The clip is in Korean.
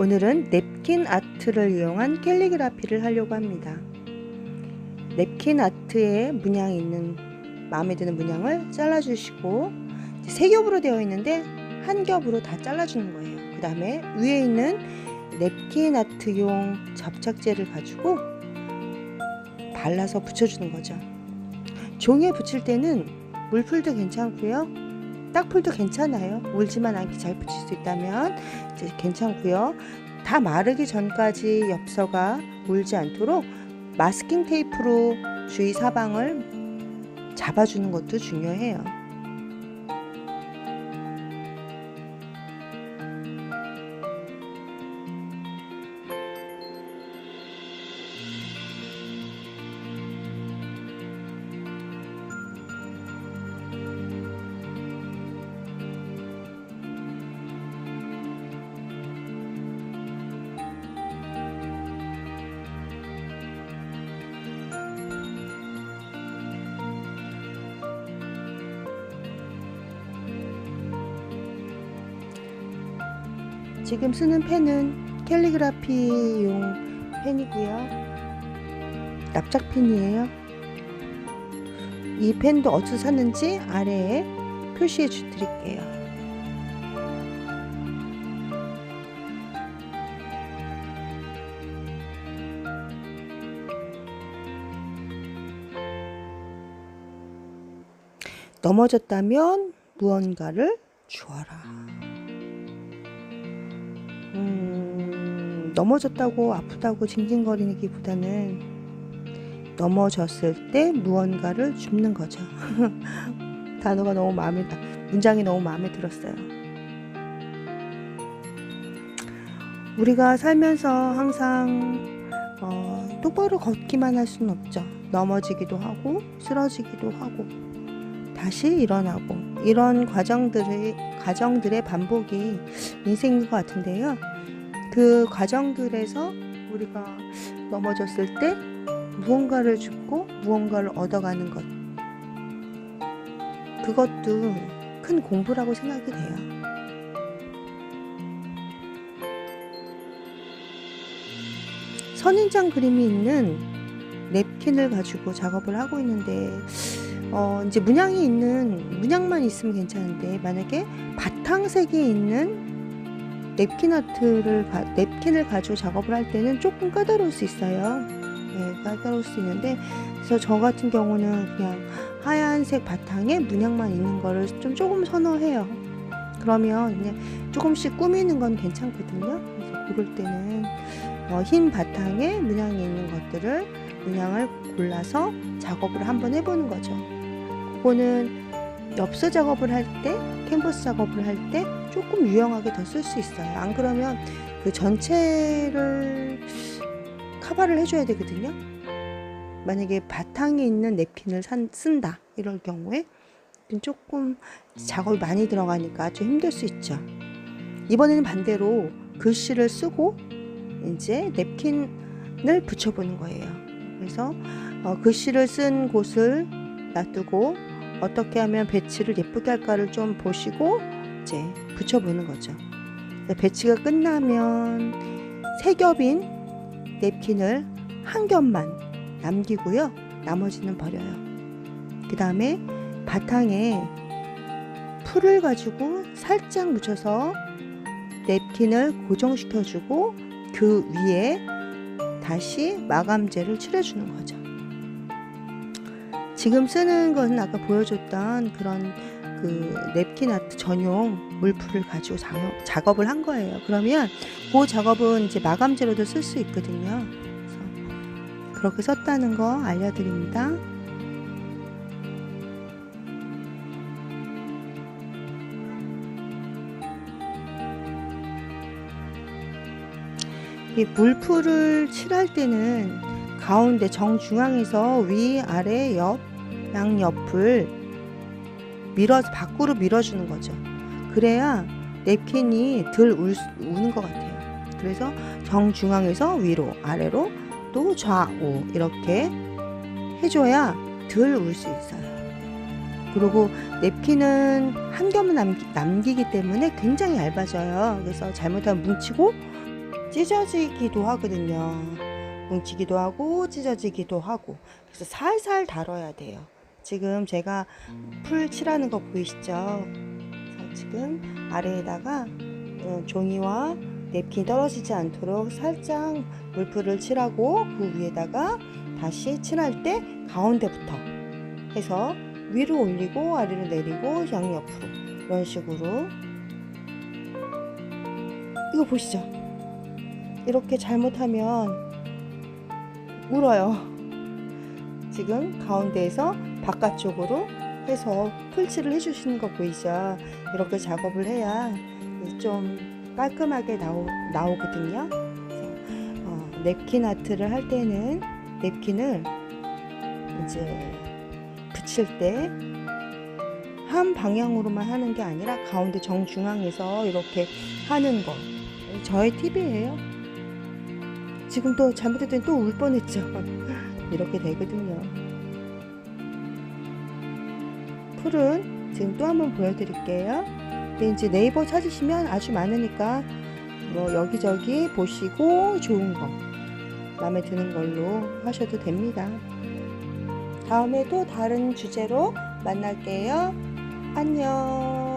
오늘은 냅킨 아트를 이용한 캘리그라피를 하려고 합니다. 냅킨 아트에 문양이 있는 마음에 드는 문양을 잘라주시고 세 겹으로 되어 있는데 한 겹으로 다 잘라주는 거예요. 그 다음에 위에 있는 냅킨 아트용 접착제를 가지고 발라서 붙여주는 거죠. 종이에 붙일 때는 물풀도 괜찮고요. 딱풀도 괜찮아요. 울지만 않게 잘 붙일 수 있다면 이제 괜찮고요. 다 마르기 전까지 엽서가 울지 않도록 마스킹 테이프로 주위 사방을 잡아주는 것도 중요해요. 지금 쓰는 펜은 캘리그라피용 펜이고요. 납작펜이에요. 이 펜도 어디서 샀는지 아래에 표시해 주 드릴게요. 넘어졌다면 무언가를 주어라. 넘어졌다고 아프다고 징징거리기보다는 넘어졌을 때 무언가를 줍는 거죠. 단어가 너무 마음에 문장이 너무 마음에 들었어요. 우리가 살면서 항상 어, 똑바로 걷기만 할 수는 없죠. 넘어지기도 하고 쓰러지기도 하고 다시 일어나고 이런 과정들의 과정들의 반복이 인생인 것 같은데요. 그 과정들에서 우리가 넘어졌을 때 무언가를 줍고 무언가를 얻어가는 것 그것도 큰 공부라고 생각이 돼요. 선인장 그림이 있는 냅킨을 가지고 작업을 하고 있는데 어, 이제 문양이 있는 문양만 있으면 괜찮은데 만약에 바탕색이 있는 냅킨 아트를 가, 냅킨을 가지고 작업을 할 때는 조금 까다로울 수 있어요. 네, 까다로울 수 있는데 그래서 저 같은 경우는 그냥 하얀색 바탕에 문양만 있는 거를 좀 조금 선호해요. 그러면 그냥 조금씩 꾸미는 건 괜찮거든요. 그래서 고를 때는 어, 흰 바탕에 문양이 있는 것들을 문양을 골라서 작업을 한번 해보는 거죠. 그거는 엽서 작업을 할 때, 캔버스 작업을 할 때 조금 유용하게 더 쓸 수 있어요. 안 그러면 그 전체를 커버를 해줘야 되거든요. 만약에 바탕에 있는 냅킨을 산, 쓴다 이럴 경우에 조금 작업이 많이 들어가니까 좀 힘들 수 있죠. 이번에는 반대로 글씨를 쓰고 이제 냅킨을 붙여보는 거예요. 그래서 어, 글씨를 쓴 곳을 놔두고 어떻게 하면 배치를 예쁘게 할까를 좀 보시고 이제 붙여보는 거죠. 배치가 끝나면 세 겹인 냅킨을 한 겹만 남기고요. 나머지는 버려요. 그 다음에 바탕에 풀을 가지고 살짝 묻혀서 냅킨을 고정시켜주고 그 위에 다시 마감제를 칠해주는 거죠. 지금 쓰는 것은 아까 보여줬던 그런 그 냅킨 아트 전용 물풀을 가지고 작업, 을 한 거예요. 그러면 그 작업은 이제 마감제로도 쓸 수 있거든요. 그래서 그렇게 썼다는 거 알려드립니다. 이 물풀을 칠할 때는 가운데 정중앙에서 위, 아래, 옆, 양옆을 밀어서 밖으로 밀어주는 거죠. 그래야 냅킨이 덜 울, 우는 것 같아요. 그래서 정중앙에서 위로, 아래로, 또 좌우 이렇게 해줘야 덜 울 수 있어요. 그리고 냅킨은 한 겹만 남기, 남기기 때문에 굉장히 얇아져요. 그래서 잘못하면 뭉치고 찢어지기도 하거든요. 뭉치기도 하고 찢어지기도 하고 그래서 살살 다뤄야 돼요. 지금 제가 풀 칠하는 거 보이시죠? 지금 아래에다가 어, 종이와 냅킨이 떨어지지 않도록 살짝 물풀을 칠하고 그 위에다가 다시 칠할 때 가운데부터 해서 위로 올리고 아래로 내리고 양옆으로 이런 식으로. 이거 보시죠. 이렇게 잘못하면 울어요. 지금 가운데에서 바깥쪽으로 해서 풀칠을 해주시는 거 보이죠 이렇게 작업을 해야 좀 깔끔하게 나오, 나오거든요 그래서 어, 냅킨 아트를 할 때는 냅킨을 이제 붙일 때 한 방향으로만 하는 게 아니라 가운데 정중앙에서 이렇게 하는 거 저의 팁이에요. 지금 또 잘못했더니 또 울 뻔했죠. 이렇게 되거든요. 풀은 지금 또 한번 보여드릴게요. 이제 네이버 찾으시면 아주 많으니까 뭐 여기저기 보시고 좋은 거 마음에 드는 걸로 하셔도 됩니다. 다음에 또 다른 주제로 만날게요. 안녕.